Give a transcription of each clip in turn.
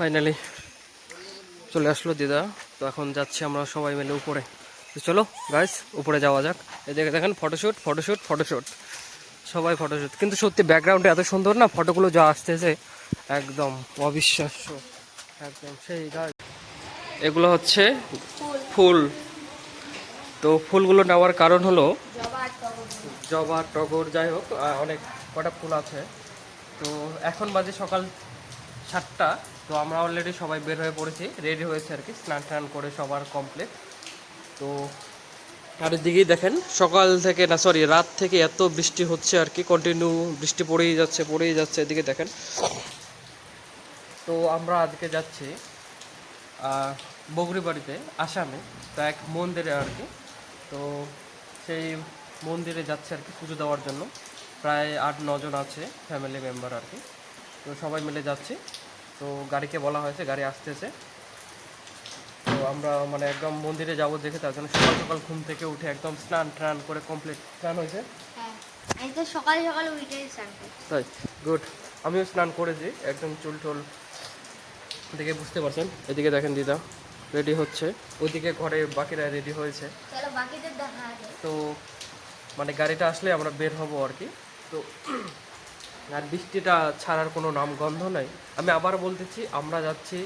Finally চলে আসলো দিদা। তো এখন যাচ্ছি আমরা সবাই মিলে উপরে। চলো গাইস উপরে যাওয়া যাক। এদিকে দেখেন ফটোশ্যুট ফটোশ্যুট ফটোশ্যুট সবাই ফটোশ্যুট কিন্তু সত্যি ব্যাকগ্রাউন্ডে এত সুন্দর না ফটোগুলো যা আসতেছে, একদম অবিশ্বাস্য। একদম সেই গাছ এগুলো হচ্ছে ফুল। তো ফুলগুলো নেওয়ার কারণ হলো, জবা টগর যাই হোক অনেক কটা ফুল আছে। তো এখন বাজে সকাল সাতটা। তো আমরা অলরেডি সবাই বের হয়ে পড়েছি রেডি হয়েছে আর কি স্নান টান করে সবার কমপ্লিট তো আর এদিকেই দেখেন সকাল থেকে না সরি রাত থেকে এত বৃষ্টি হচ্ছে আর কি কন্টিনিউ বৃষ্টি পড়েই যাচ্ছে পড়েই যাচ্ছে এদিকে দেখেন। তো আমরা আজকে যাচ্ছি আহ, বগরিবাড়িতে আসামে তো এক মন্দিরে আর কি। তো সেই মন্দিরে যাচ্ছে আর কি পুজো দেওয়ার জন্য। প্রায় আট নজন আছে ফ্যামিলি মেম্বার আর কি। তো সবাই মিলে যাচ্ছি। তো গাড়িকে বলা হয়েছে গাড়ি আসতেছে। তো আমরা মানে একদম মন্দিরে যাব দেখে তার জন্য সকাল সকাল ঘুম থেকে উঠে একদম স্নান টান করে কমপ্লিট স্নান হয়েছে? হ্যাঁ সকালে সকালে উঠে স্নান তাই গুড আমিও স্নান করেছি একদম চুল টুল এদিকে বুঝতে পারছেন। এদিকে দেখেন দিদা রেডি হচ্ছে। ওইদিকে ঘরে বাকিরা রেডি হয়েছে। দেখা তো মানে গাড়িটা আসলে আমরা বের হব আর কি। তো আর বৃষ্টিটা ছাড়ার কোনো নাম গন্ধ নাই। আমি আবার বলতেছি আমরা যাচ্ছি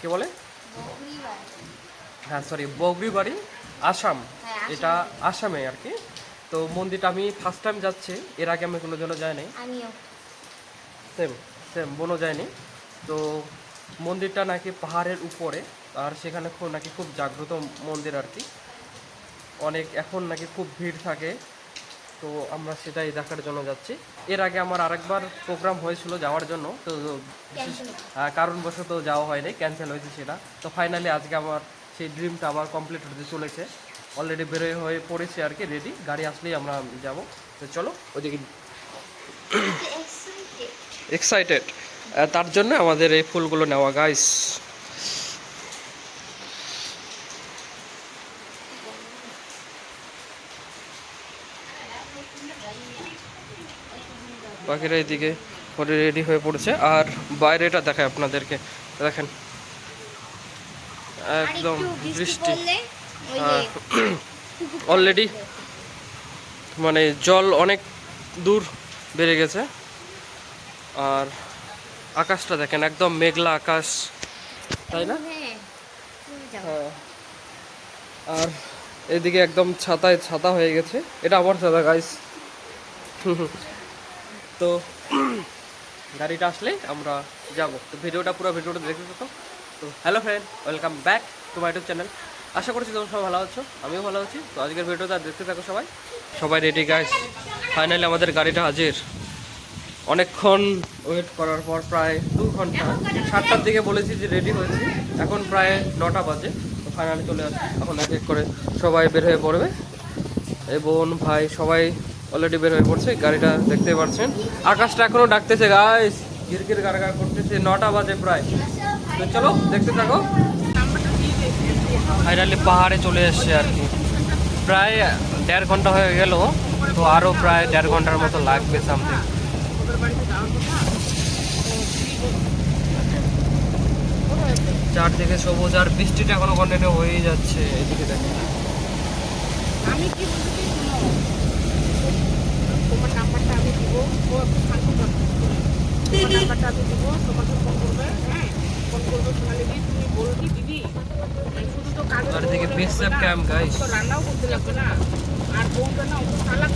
কে বলে? হ্যাঁ সরি বগরিবাড়ি আসাম। হ্যাঁ, আসাম। এটা আসামে আর কি। তো মন্দিরটা আমি ফার্স্ট টাইম যাচ্ছি এর আগে আমি কোনো জন্য যাই নাই সেম সেম বনো যায়নি তো মন্দিরটা নাকি পাহাড়ের উপরে আর সেখানে খুব নাকি খুব জাগ্রত মন্দির আর কি। অনেক এখন নাকি খুব ভিড় থাকে। তো আমরা সেটাই দেখার জন্য যাচ্ছি। এর আগে আমার আরেকবার প্রোগ্রাম হয়েছিল যাওয়ার জন্য তো কারণবশত যাওয়া হয়নি ক্যান্সেল হয়েছে সেটা। তো ফাইনালি আজকে আমার সেই ড্রিমটা আবার কমপ্লিট হতে চলেছে। অলরেডি বেরোয় হয়ে পড়েছে আর কি রেডি গাড়ি আসলেই আমরা যাব। তো চলো ওইদিকে এক্সাইটেড তার জন্য আমাদের এই ফুলগুলো নেওয়া গাইস বাকিরা এদিকে পরে রেডি হয়ে পড়েছে। আর বাইরেটা দেখায় আপনাদেরকে। দেখেন। একদম বৃষ্টি। অলরেডি মানে জল অনেক দূর বেড়ে গেছে। আর আকাশটা দেখেন একদম মেঘলা আকাশ। তাই না? হ্যাঁ। হ্যাঁ। আর এদিকে একদম ছাতায় ছাতা হয়ে গেছে। এটা আমার ছাতা গাইস তো গাড়িটা আসলে আমরা যাব। তো ভিডিওটা, পুরো ভিডিওটা দেখতে থাকো। তো hello friend welcome back to my YouTube channel আশা করছি তোমরা সবাই ভালো আছো, আমিও ভালো আছি। তো আজকের ভিডিওটা দেখতে থাকো সবাই। সবাই রেডি গাইস ফাইনালি আমাদের গাড়িটা হাজির। অনেকক্ষণ ওয়েট করার পর প্রায় দু ঘণ্টা, সাতটার দিকে বলেছি যে রেডি হয়েছি। এখন প্রায় নটা বাজে, তো ফাইনালি চলে আসছে। এখন এক এক করে সবাই বের হয়ে পড়বে। এই বোন, ভাই, সবাই অলরেডি বের হয়ে পড়ছে, গাড়িটা দেখতে পাচ্ছেন। আকাশটা এখনও ডাকতেছে গাইস গিরগির গারগার করতেছে, নটা বাজে প্রায়। তো চলো, দেখতে থাকো। ফাইনালি পাহাড়ে চলে এসছে আর কি। প্রায় দেড় ঘণ্টা হয়ে গেল, তো আরও প্রায় দেড় ঘণ্টার মতো লাগবে সামথিং চারদিকে সবুজ আর বৃষ্টিটা এখনও কন্টিনিউ হয়েই যাচ্ছে, এদিকে দেখেন আমি কি বলছি নাম্বারটা আমি ও একটু শান্ত তোমার নাম্বারটা আমি দিব তোমাকে ফোন করবে হ্যাঁ? ফোন করবে সোনালি দি তুমি বলবি দিদি? শুধু তো কাগজ আর এদিকে বেসব ক্যাম্প গাইস তো রান্নাও করতে লাগবে না। আর বউটা না অত তালাক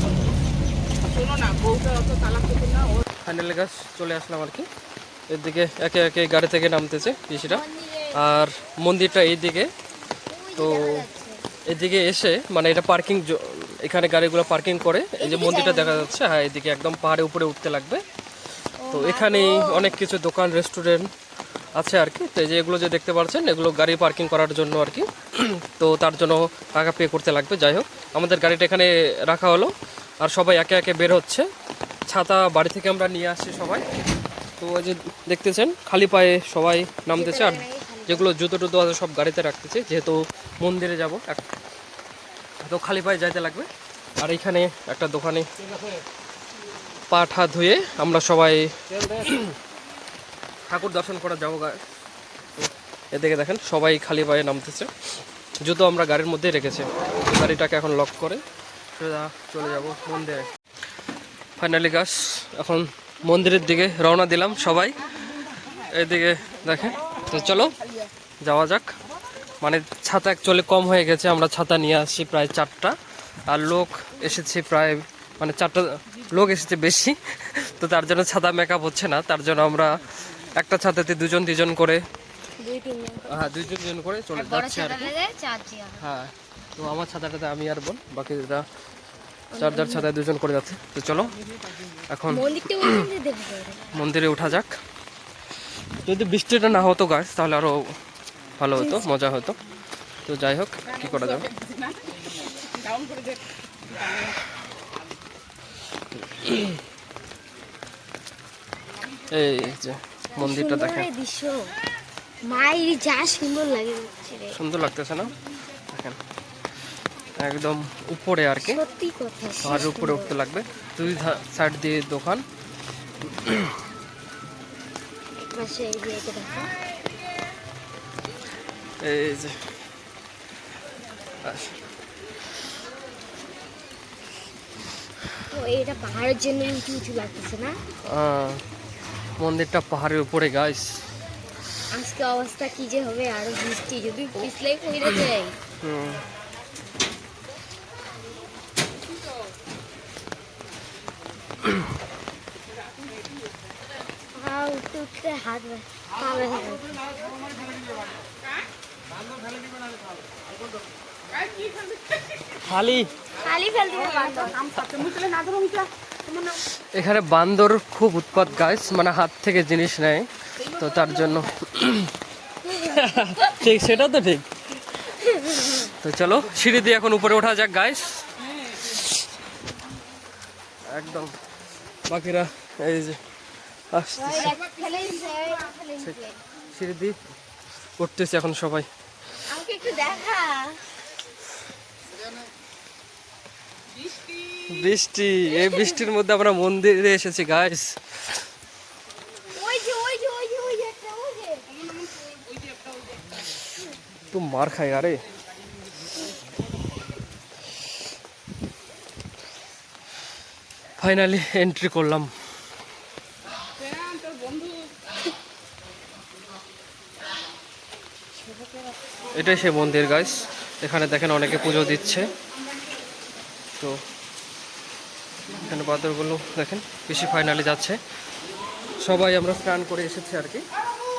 শোনো না বউটা অত তালাক না ও ফাইনালি গাছ চলে আসলাম আর কি। এদিকে একে একে গাড়ি থেকে নামতেছে পিসিরা। আর মন্দিরটা এইদিকে। তো এদিকে এসে মানে এটা পার্কিং এখানে গাড়িগুলো পার্কিং করে। এই যে মন্দিরটা দেখা যাচ্ছে হ্যাঁ এদিকে একদম পাহাড়ে উপরে উঠতে লাগবে। তো এখানেই অনেক কিছু দোকান রেস্টুরেন্ট আছে আর কি। তো এই যে এগুলো যে দেখতে পাচ্ছেন এগুলো গাড়ি পার্কিং করার জন্য আর কি। তো তার জন্য টাকা পে করতে লাগবে যাই হোক। আমাদের গাড়িটা এখানে রাখা হলো আর সবাই একে একে বের হচ্ছে। ছাতা বাড়ি থেকে আমরা নিয়ে আসছি সবাই। তো ওই যে দেখতেছেন খালি পায়ে সবাই নামতেছে। আর যেগুলো জুতো টুতো আছে সব গাড়িতে রাখতেছে। যেহেতু মন্দিরে যাব তো খালি পায়ে যাইতে লাগবে। আর এইখানে একটা দোকানে পা ঠা ধুয়ে আমরা সবাই ঠাকুর দর্শন করা যাব এদিকে দেখেন, সবাই খালি পায়ে নামতেছে। জুতো আমরা গাড়ির মধ্যেই রেখেছি। গাড়িটাকে এখন লক করে চলে যাব মন্দিরে। ফাইনালি গাছ এখন মন্দিরের দিকে রওনা দিলাম সবাই। এদিকে দেখেন, তো চলো, যাওয়া যাক। মানে ছাতা অ্যাকচুয়ালি কম হয়ে গেছে আমরা ছাতা নিয়ে আসছি প্রায় চারটা। আর লোক এসেছে প্রায় মানে চারটা লোক এসেছে বেশি তো তার জন্য ছাতা মেকআপ হচ্ছে না তার জন্য আমরা একটা ছাতাতে দুজন দুজন করে হ্যাঁ দুজন দুজন করে চলে যাচ্ছি আর হ্যাঁ তো আমার ছাতাটাতে আমি আর বোন বাকিরা চার চার ছাতায় দুজন করে যাচ্ছে তো চলো এখন মন্দিরে ওঠা যাক। যদি বৃষ্টিটা না হতো গাছ তাহলে আরও ভালো হতো মজা হতো। তো যাই হোক কি করা যাবে? এই যে মন্দিরটা দেখেন। মায়ের যা সুন্দর লাগে সুন্দর লাগতেছে না? দেখেন একদম উপরে আর কি। সত্যি কথা পাহাড়ের উপরে উঠতে লাগবে। দুই সাইড দিয়ে দোকান। এই যে এটা পাহাড়ের জন্য উঁচু উঁচু লাগতেছে না? মন্দিরটা পাহাড়ের উপরে গাইস আজকে অবস্থা কি যে হবে আরও বৃষ্টি যদি পিছলে পড়ে যায়। হুম। উঠতে উঠতে হাত পা। খালি। এখানে বান্দর খুব উৎপাত গাছ মানে হাত থেকে জিনিস নেয় তো তার জন্য। ঠিক সেটা তো ঠিক। তো চলো সিঁড়ি দিয়ে এখন উপরে ওঠা যাক গাইস একদম। বাকিরা এই যে। সিঁড়ি দিয়ে উঠতেছে এখন সবাই। একটু দেখা। বৃষ্টি। এই বৃষ্টির মধ্যে আমরা মন্দিরে এসেছি গাইস তো মার খাই আরে। ফাইনালি এন্ট্রি করলাম হ্যাঁ, তোর বন্ধু এটাই সেই মন্দির গাইস এখানে দেখেন অনেকে পুজো দিচ্ছে। তো এখানে বাদরগুলো দেখেন, বেশি ফাইনালি যাচ্ছে। সবাই আমরা স্নান করে এসেছি আর কি।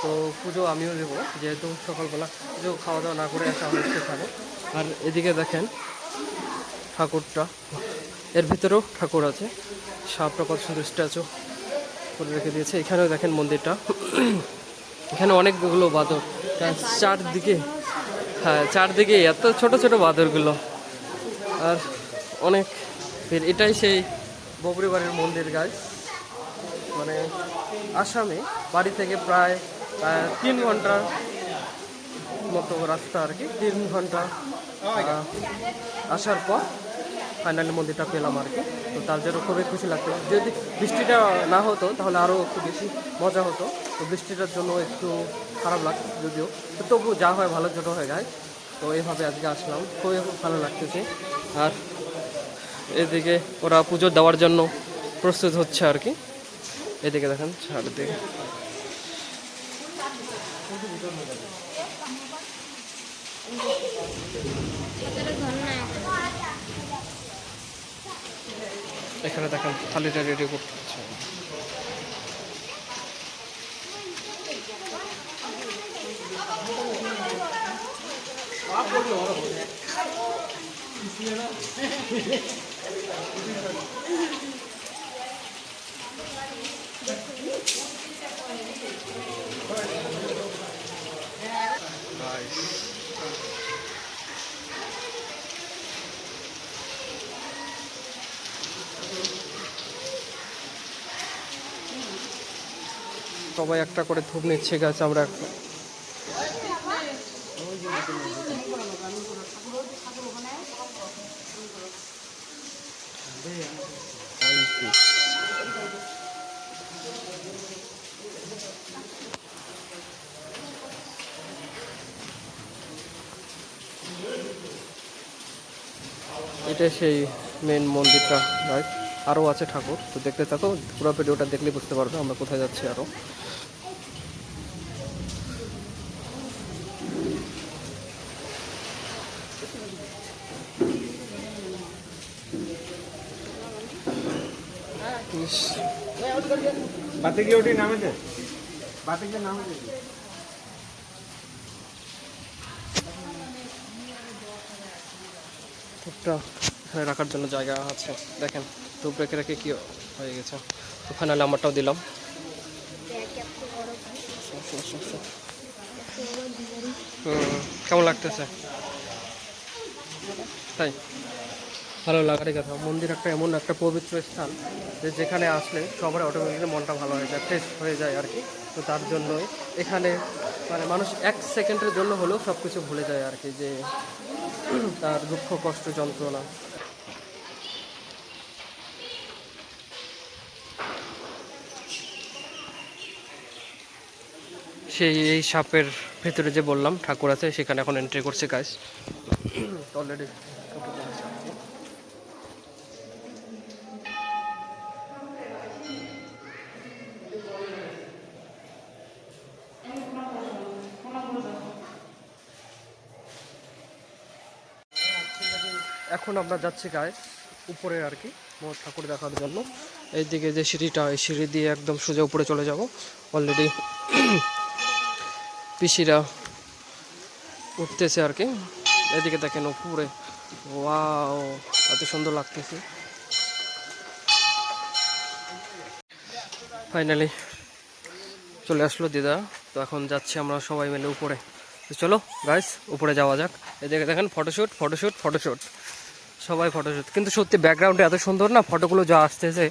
তো পুজো আমিও দেবো, যেহেতু সকালবেলা পুজো খাওয়া দাওয়া না করে আসা হচ্ছে এখানে। আর এদিকে দেখেন ঠাকুরটা, এর ভিতরেও ঠাকুর আছে। সাপটা কত সুন্দর স্ট্যাচু করে রেখে দিয়েছে। এখানেও দেখেন মন্দিরটা। এখানে অনেকগুলো বাদর চারদিকে চারদিকে এত ছোট ছোট বাদরগুলো। আর অনেক ভিড়। এটাই সেই ববরি বাড়ির মন্দির গাছ মানে আসামে বাড়ি থেকে প্রায় তিন ঘণ্টার মতো রাস্তা আর কি। তিন ঘণ্টা আসার পর ফাইনালি মন্দিরটা পেলাম আর কি। তো তার জন্য খুবই খুশি লাগতো। যদি বৃষ্টিটা না হতো, তাহলে আরও একটু বেশি মজা হতো। তো বৃষ্টিটার জন্য একটু খারাপ লাগছে যদিও। তবু যা হয় ভালোর জন্য হয়ে যায়। তো এইভাবে আজকে আসলাম। খুবই ভালো লাগতেছে। আর এদিকে ওরা পুজো দেওয়ার জন্য প্রস্তুত হচ্ছে আর কি। এদিকে দেখেন চারদিকে দিকে ধর না এখানে দেখেন থালিটা রেডি করতে করতেছে। সবাই একটা করে থুপ নিচ্ছে গাছ আমরা এটা সেই মেন মন্দিরটা আরও আরও আছে ঠাকুর, তো দেখতে থাকো, পুরো ভিডিওটা দেখলে বুঝতে পারবে আমরা কোথায় যাচ্ছি আরও। ইস, বাতে গিয়ে ওটি নামেছে? বাতে গিয়ে নামেছে একটা এখানে রাখার জন্য জায়গা আছে। দেখেন তো রেখে রেখে কি হয়ে গেছে। তো ফাইনালি আমারটাও দিলাম। কেমন লাগতেছে? তাই। ভালো লাগারই কথা। মন্দির একটা এমন একটা পবিত্র স্থান যে যেখানে আসলে সবার অটোমেটিকলি মনটা ভালো হয়ে যায় ফ্রেশ হয়ে যায় আর কি। তো তার জন্যই এখানে মানে মানুষ এক সেকেন্ডের জন্য হলেও সব কিছু ভুলে যায় আর কি, যে তার দুঃখ, কষ্ট, যন্ত্রণা। সেই এই সাপের ভেতরে যে বললাম, ঠাকুর আছে, সেখানে এখন এন্ট্রি করছে কাজ অলরেডি এখন আমরা যাচ্ছি গায়ে উপরে আর কি মোট ঠাকুর দেখার জন্য। এইদিকে যে সিঁড়িটা, এই সিঁড়ি দিয়ে একদম সোজা উপরে চলে যাব। অলরেডি পিসিরা উঠতেছে আর কি। এদিকে দেখেন উপরে। ওয়াও এত সুন্দর লাগতেছে। ফাইনালি চলে আসলো দিদা। তো এখন যাচ্ছি আমরা সবাই মিলে উপরে। চলো গাইস উপরে যাওয়া যাক। এদিকে দেখেন ফটোশ্যুট ফটোশ্যুট ফটোশ্যুট সবাই ফটোশ্যুট কিন্তু সত্যি ব্যাকগ্রাউন্ডে এত সুন্দর না ফটোগুলো যা আসতেছে